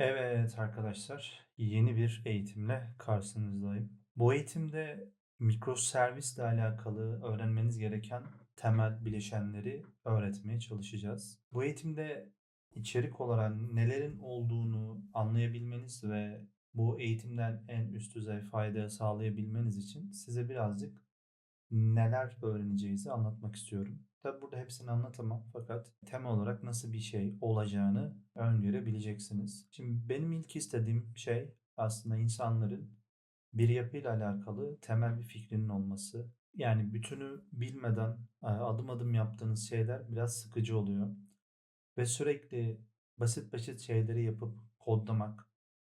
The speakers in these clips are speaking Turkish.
Evet arkadaşlar, yeni bir eğitimle karşınızdayım. Bu eğitimde mikroservisle alakalı öğrenmeniz gereken temel bileşenleri öğretmeye çalışacağız. Bu eğitimde içerik olarak nelerin olduğunu anlayabilmeniz ve bu eğitimden en üst düzey fayda sağlayabilmeniz için size birazcık neler öğreneceğinizi anlatmak istiyorum. Tabi burada hepsini anlatamam fakat temel olarak nasıl bir şey olacağını öngörebileceksiniz. Şimdi benim ilk istediğim şey aslında insanların bir yapıyla alakalı temel bir fikrinin olması. Yani bütünü bilmeden e, adım adım yaptığınız şeyler biraz sıkıcı oluyor. Ve sürekli basit basit şeyleri yapıp kodlamak,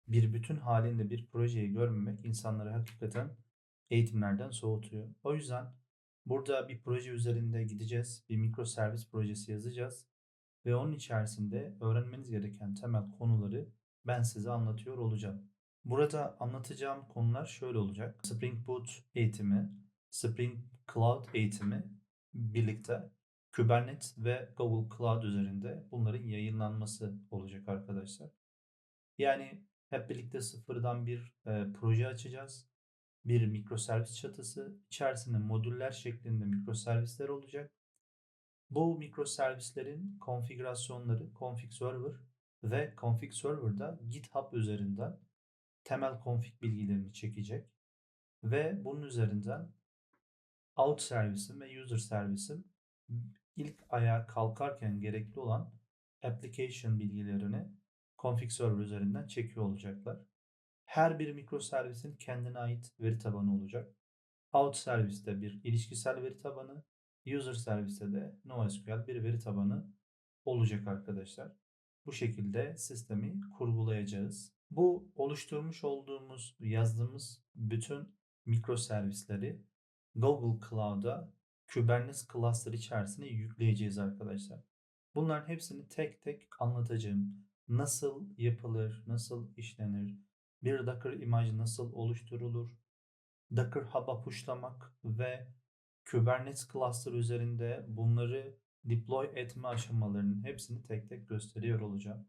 bir bütün halinde bir projeyi görmemek insanları hakikaten eğitimlerden soğutuyor. O yüzden burada bir proje üzerinde gideceğiz. Bir mikroservis projesi yazacağız. Ve onun içerisinde öğrenmeniz gereken temel konuları ben size anlatıyor olacağım. Burada anlatacağım konular şöyle olacak. Spring Boot eğitimi, Spring Cloud eğitimi birlikte Kubernetes ve Google Cloud üzerinde bunların yayınlanması olacak arkadaşlar. Yani hep birlikte sıfırdan bir e, proje açacağız. Bir mikroservis çatısı. içerisinde modüller şeklinde mikroservisler olacak. Bu mikroservislerin konfigürasyonları config server ve config server'da GitHub üzerinden temel config bilgilerini çekecek ve bunun üzerinden out servisin ve user servisin ilk ayağa kalkarken gerekli olan application bilgilerini config server üzerinden çekiyor olacaklar. Her bir mikroservisin kendine ait veri tabanı olacak. Out serviste bir ilişkisel veri tabanı, user serviste de NoSQL bir veri tabanı olacak arkadaşlar. Bu şekilde sistemi kurgulayacağız. Bu oluşturmuş olduğumuz, yazdığımız bütün mikroservisleri Google Cloud'a Kubernetes cluster içerisine yükleyeceğiz arkadaşlar. Bunların hepsini tek tek anlatacağım. Nasıl yapılır, nasıl işlenir, bir Docker imaj nasıl oluşturulur, Docker Hub'a pushlamak ve Kubernetes cluster üzerinde bunları deploy etme aşamalarının hepsini tek tek gösteriyor olacağım.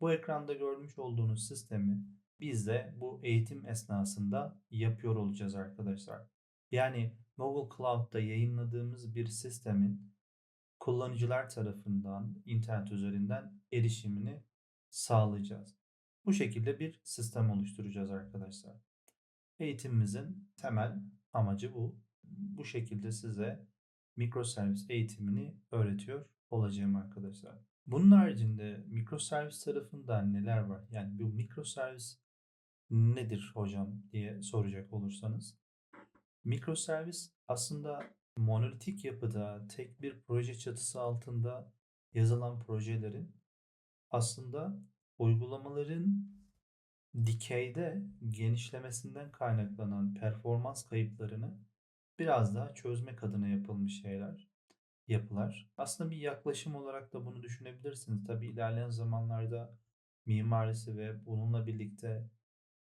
Bu ekranda görmüş olduğunuz sistemi biz de bu eğitim esnasında yapıyor olacağız arkadaşlar. Yani Google Cloud'da yayınladığımız bir sistemin kullanıcılar tarafından internet üzerinden erişimini sağlayacağız. Bu şekilde bir sistem oluşturacağız arkadaşlar. Eğitimimizin temel amacı bu. Bu şekilde size mikroservis eğitimini öğretiyor olacağım arkadaşlar. Bunun haricinde mikroservis tarafında neler var? Yani bu mikroservis nedir hocam diye soracak olursanız. Mikroservis aslında monolitik yapıda tek bir proje çatısı altında yazılan projelerin aslında uygulamaların dikeyde genişlemesinden kaynaklanan performans kayıplarını biraz daha çözmek adına yapılmış şeyler, yapılar. Aslında bir yaklaşım olarak da bunu düşünebilirsiniz. Tabii ilerleyen zamanlarda mimarisi ve bununla birlikte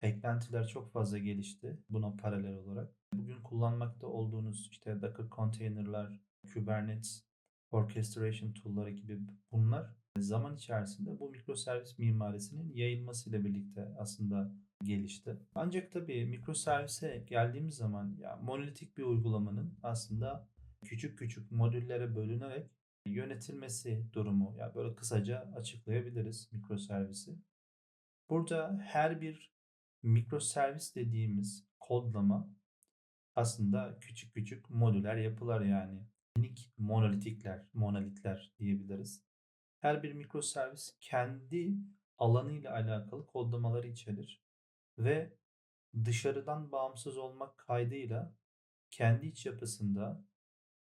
eklentiler çok fazla gelişti buna paralel olarak. Bugün kullanmakta olduğunuz işte Docker container'lar, Kubernetes, orchestration tool'ları gibi bunlar zaman içerisinde bu mikroservis mimarisinin yayılmasıyla birlikte aslında gelişti. Ancak tabii mikroservise geldiğimiz zaman ya monolitik bir uygulamanın aslında küçük küçük modüllere bölünerek yönetilmesi durumu ya böyle kısaca açıklayabiliriz mikroservisi. Burada her bir mikroservis dediğimiz kodlama aslında küçük küçük modüler yapılar yani minik monolitikler, monolitler diyebiliriz. Her bir mikroservis kendi alanıyla alakalı kodlamaları içerir ve dışarıdan bağımsız olmak kaydıyla kendi iç yapısında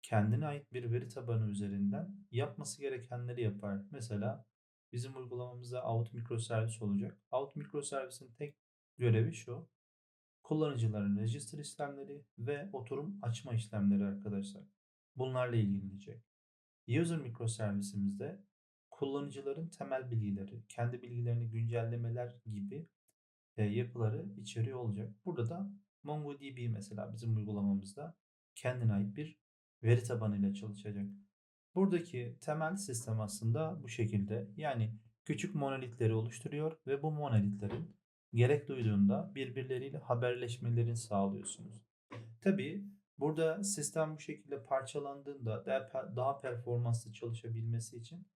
kendine ait bir veri tabanı üzerinden yapması gerekenleri yapar. Mesela bizim uygulamamızda out mikroservis olacak. Out mikroservisin tek görevi şu. Kullanıcıların register işlemleri ve oturum açma işlemleri arkadaşlar. Bunlarla ilgilenecek. User mikroservisimizde kullanıcıların temel bilgileri, kendi bilgilerini güncellemeler gibi e, yapıları içeriyor olacak. Burada da MongoDB mesela bizim uygulamamızda kendine ait bir veri tabanıyla çalışacak. Buradaki temel sistem aslında bu şekilde. Yani küçük monolitleri oluşturuyor ve bu monolitlerin gerek duyduğunda birbirleriyle haberleşmelerini sağlıyorsunuz. Tabii burada sistem bu şekilde parçalandığında daha performanslı çalışabilmesi için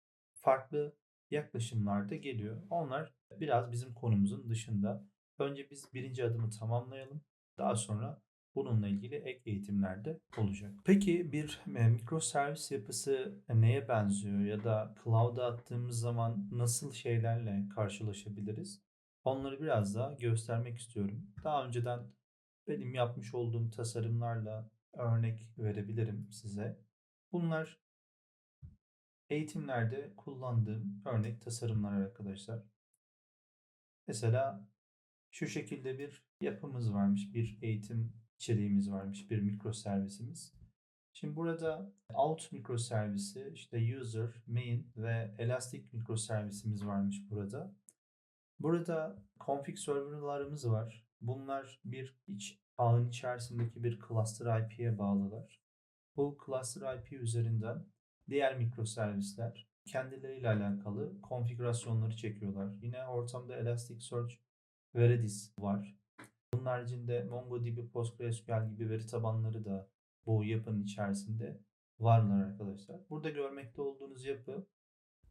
farklı yaklaşımlar da geliyor. Onlar biraz bizim konumuzun dışında. Önce biz birinci adımı tamamlayalım. Daha sonra bununla ilgili ek eğitimler de olacak. Peki bir e, mikroservis yapısı neye benziyor ya da cloud'a attığımız zaman nasıl şeylerle karşılaşabiliriz? Onları biraz daha göstermek istiyorum. Daha önceden benim yapmış olduğum tasarımlarla örnek verebilirim size. Bunlar eğitimlerde kullandığım örnek tasarımlar arkadaşlar. Mesela şu şekilde bir yapımız varmış, bir eğitim içeriğimiz varmış, bir mikroservisimiz. Şimdi burada out mikroservisi, işte user, main ve elastic mikroservisimiz varmış burada. Burada config serverlarımız var. Bunlar bir iç ağın içerisindeki bir cluster IP'ye bağlılar. Bu cluster IP üzerinden diğer mikroservisler kendileriyle alakalı konfigürasyonları çekiyorlar. Yine ortamda Elasticsearch ve Redis var. Bunun haricinde MongoDB, PostgreSQL gibi veri tabanları da bu yapının içerisinde varlar arkadaşlar. Burada görmekte olduğunuz yapı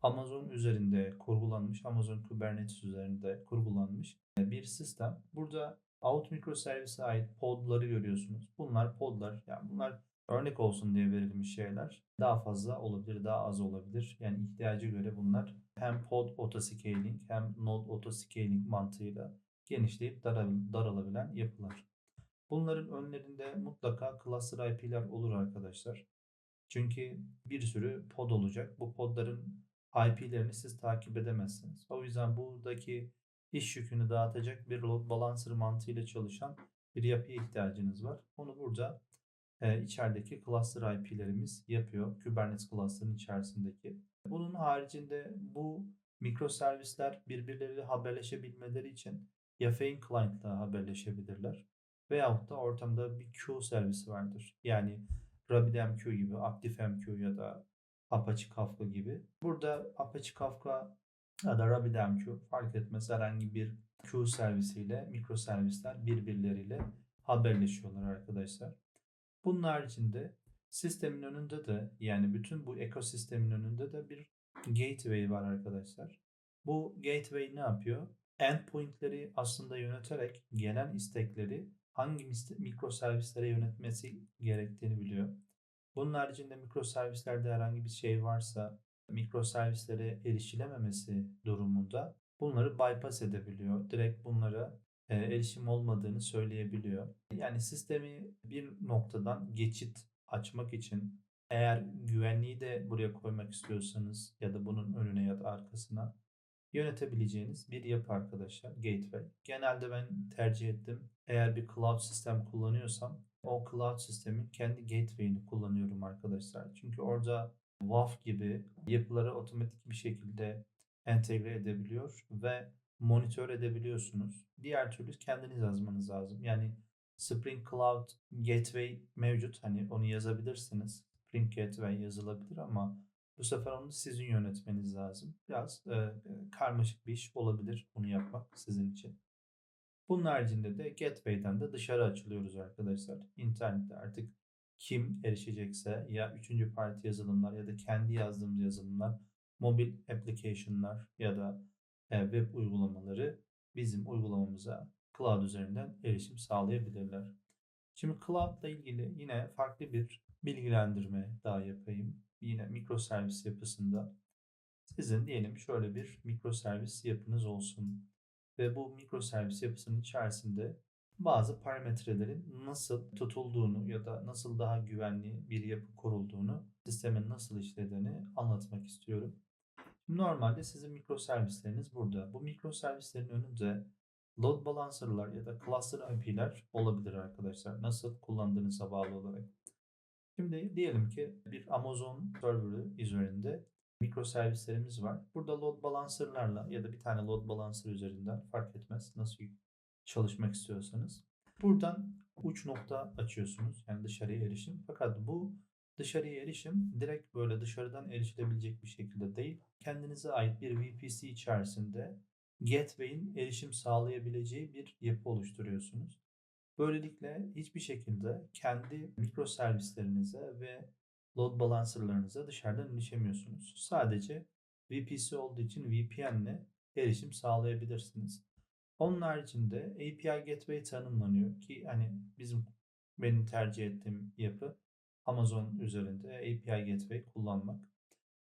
Amazon üzerinde kurgulanmış, Amazon Kubernetes üzerinde kurgulanmış bir sistem. Burada Out Microservice'e ait podları görüyorsunuz. Bunlar podlar, yani bunlar örnek olsun diye verilmiş şeyler. Daha fazla olabilir, daha az olabilir. Yani ihtiyaca göre bunlar hem pod autoscaling hem node autoscaling mantığıyla genişleyip daralabilen yapılar. Bunların önlerinde mutlaka cluster IP'ler olur arkadaşlar. Çünkü bir sürü pod olacak. Bu podların IP'lerini siz takip edemezsiniz. O yüzden buradaki iş yükünü dağıtacak bir load balancer mantığıyla çalışan bir yapıya ihtiyacınız var. Onu burada e, içerideki cluster IP'lerimiz yapıyor. Kubernetes cluster'ın içerisindeki. Bunun haricinde bu mikroservisler birbirleriyle haberleşebilmeleri için ya Fane Client ile haberleşebilirler veyahut da ortamda bir queue servisi vardır. Yani RabbitMQ gibi, ActiveMQ ya da Apache Kafka gibi. Burada Apache Kafka ya da RabbitMQ fark etmez herhangi bir queue servisiyle mikroservisler birbirleriyle haberleşiyorlar arkadaşlar. Bunun haricinde sistemin önünde de yani bütün bu ekosistemin önünde de bir gateway var arkadaşlar. Bu gateway ne yapıyor? Endpoint'leri aslında yöneterek gelen istekleri hangi mikroservislere yönetmesi gerektiğini biliyor. Bunun haricinde mikroservislerde herhangi bir şey varsa mikroservislere erişilememesi durumunda bunları bypass edebiliyor. Direkt bunlara erişim olmadığını söyleyebiliyor. Yani sistemi bir noktadan geçit açmak için eğer güvenliği de buraya koymak istiyorsanız ya da bunun önüne ya da arkasına yönetebileceğiniz bir yapı arkadaşlar Gateway. Genelde ben tercih ettim. Eğer bir cloud sistem kullanıyorsam o cloud sistemin kendi gateway'ini kullanıyorum arkadaşlar. Çünkü orada WAF gibi yapıları otomatik bir şekilde entegre edebiliyor ve monitör edebiliyorsunuz. Diğer türlü kendiniz yazmanız lazım. Yani Spring Cloud Gateway mevcut. Hani onu yazabilirsiniz. Spring Gateway yazılabilir ama bu sefer onu sizin yönetmeniz lazım. Biraz e, e, karmaşık bir iş olabilir bunu yapmak sizin için. Bunun haricinde de Gateway'den de dışarı açılıyoruz arkadaşlar. İnternette artık kim erişecekse ya üçüncü parti yazılımlar ya da kendi yazdığımız yazılımlar, mobil application'lar ya da web uygulamaları bizim uygulamamıza cloud üzerinden erişim sağlayabilirler. Şimdi cloud ile ilgili yine farklı bir bilgilendirme daha yapayım yine mikroservis yapısında sizin diyelim şöyle bir mikroservis yapınız olsun. Ve bu mikroservis yapısının içerisinde bazı parametrelerin nasıl tutulduğunu ya da nasıl daha güvenli bir yapı kurulduğunu, sistemin nasıl işlediğini anlatmak istiyorum. Normalde sizin mikroservisleriniz burada. Bu mikroservislerin önünde load balancer'lar ya da cluster IP'ler olabilir arkadaşlar. Nasıl kullandığınıza bağlı olarak. Şimdi diyelim ki bir Amazon serverı üzerinde mikroservislerimiz var. Burada load balancer'larla ya da bir tane load balancer üzerinden fark etmez nasıl çalışmak istiyorsanız. Buradan uç nokta açıyorsunuz. Yani dışarıya erişim. Fakat bu dışarıya erişim direkt böyle dışarıdan erişilebilecek bir şekilde değil. Kendinize ait bir VPC içerisinde gateway'in erişim sağlayabileceği bir yapı oluşturuyorsunuz. Böylelikle hiçbir şekilde kendi mikro servislerinize ve load balancerlarınıza dışarıdan erişemiyorsunuz. Sadece VPC olduğu için VPN ile erişim sağlayabilirsiniz. Onun haricinde API Gateway tanımlanıyor ki hani bizim benim tercih ettiğim yapı Amazon üzerinde API Gateway kullanmak.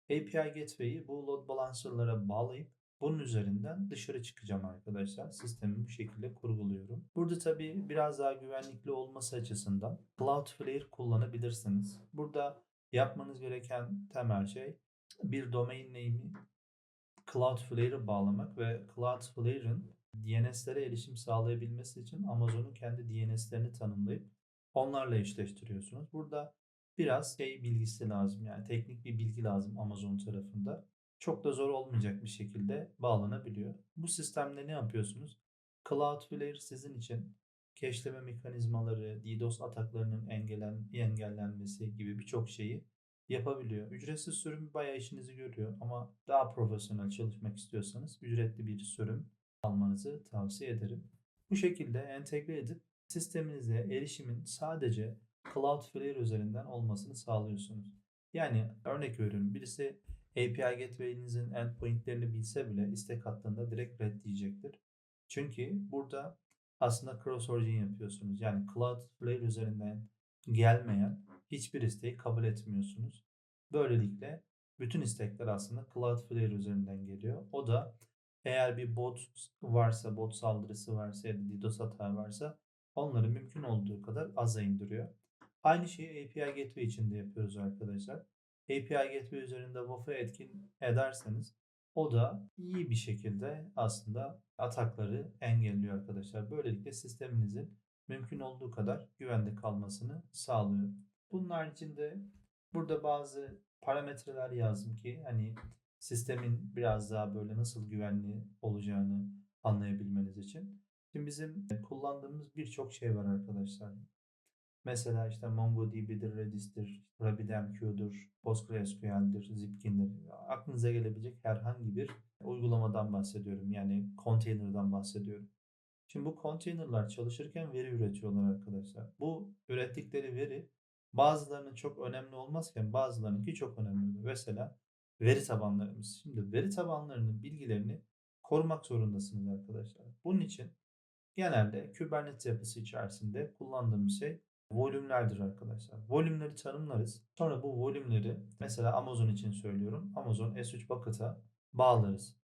API Gateway'i bu load balancer'lara bağlayıp bunun üzerinden dışarı çıkacağım arkadaşlar. Sistemi bu şekilde kurguluyorum. Burada tabii biraz daha güvenlikli olması açısından Cloudflare kullanabilirsiniz. Burada yapmanız gereken temel şey bir domain name'i Cloudflare'ı bağlamak ve Cloudflare'ın DNS'lere erişim sağlayabilmesi için Amazon'un kendi DNS'lerini tanımlayıp onlarla eşleştiriyorsunuz. Burada biraz şey bilgisi lazım yani teknik bir bilgi lazım Amazon tarafında. Çok da zor olmayacak bir şekilde bağlanabiliyor. Bu sistemde ne yapıyorsunuz? Cloudflare sizin için cache'leme mekanizmaları, DDoS ataklarının engellen, engellenmesi gibi birçok şeyi yapabiliyor. Ücretsiz sürüm bayağı işinizi görüyor ama daha profesyonel çalışmak istiyorsanız ücretli bir sürüm almanızı tavsiye ederim. Bu şekilde entegre edip sisteminize erişimin sadece Cloudflare üzerinden olmasını sağlıyorsunuz. Yani örnek veriyorum birisi API Gateway'inizin endpointlerini bilse bile istek attığında direkt red diyecektir. Çünkü burada aslında cross origin yapıyorsunuz. Yani Cloudflare üzerinden gelmeyen hiçbir isteği kabul etmiyorsunuz. Böylelikle bütün istekler aslında Cloudflare üzerinden geliyor. O da eğer bir bot varsa, bot saldırısı varsa ya da DDoS hata varsa onları mümkün olduğu kadar aza indiriyor. Aynı şeyi API Gateway için de yapıyoruz arkadaşlar. API Gateway üzerinde WAF'ı etkin ederseniz o da iyi bir şekilde aslında atakları engelliyor arkadaşlar. Böylelikle sisteminizin mümkün olduğu kadar güvende kalmasını sağlıyor. Bunun haricinde burada bazı parametreler yazdım ki hani sistemin biraz daha böyle nasıl güvenli olacağını anlayabilmeniz için. Şimdi bizim kullandığımız birçok şey var arkadaşlar. Mesela işte MongoDB'dir, Redis'tir, RabbitMQ'dur, PostgreSQL'dir, Zipkin'dir. Aklınıza gelebilecek herhangi bir uygulamadan bahsediyorum. Yani container'dan bahsediyorum. Şimdi bu container'lar çalışırken veri üretiyorlar arkadaşlar. Bu ürettikleri veri bazılarının çok önemli olmazken bazılarınınki çok önemli. Mesela veri tabanlarımız. Şimdi veri tabanlarının bilgilerini korumak zorundasınız arkadaşlar. Bunun için genelde Kubernetes yapısı içerisinde kullandığımız şey volümlerdir arkadaşlar. Volümleri tanımlarız. Sonra bu volümleri mesela Amazon için söylüyorum. Amazon S3 Bucket'a bağlarız.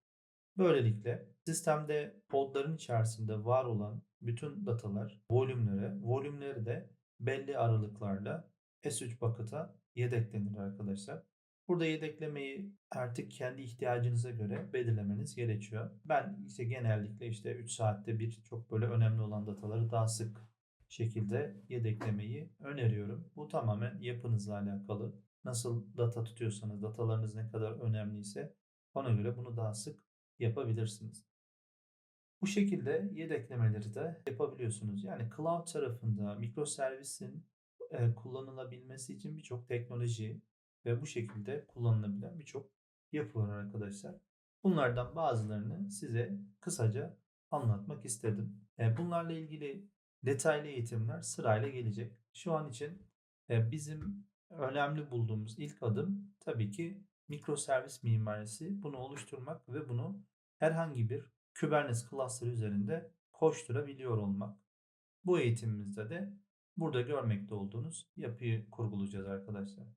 Böylelikle sistemde podların içerisinde var olan bütün datalar volümlere, volümleri de belli aralıklarla S3 Bucket'a yedeklenir arkadaşlar. Burada yedeklemeyi artık kendi ihtiyacınıza göre belirlemeniz gerekiyor. Ben işte genellikle işte 3 saatte bir çok böyle önemli olan dataları daha sık şekilde yedeklemeyi öneriyorum. Bu tamamen yapınızla alakalı. Nasıl data tutuyorsanız, datalarınız ne kadar önemliyse ona göre bunu daha sık yapabilirsiniz. Bu şekilde yedeklemeleri de yapabiliyorsunuz. Yani cloud tarafında mikroservisin e, kullanılabilmesi için birçok teknoloji ve bu şekilde kullanılabilen birçok yapı var arkadaşlar. Bunlardan bazılarını size kısaca anlatmak istedim. E, bunlarla ilgili detaylı eğitimler sırayla gelecek. Şu an için e, bizim önemli bulduğumuz ilk adım tabii ki mikroservis mimarisi. Bunu oluşturmak ve bunu herhangi bir Kubernetes cluster üzerinde koşturabiliyor olmak. Bu eğitimimizde de burada görmekte olduğunuz yapıyı kurgulayacağız arkadaşlar.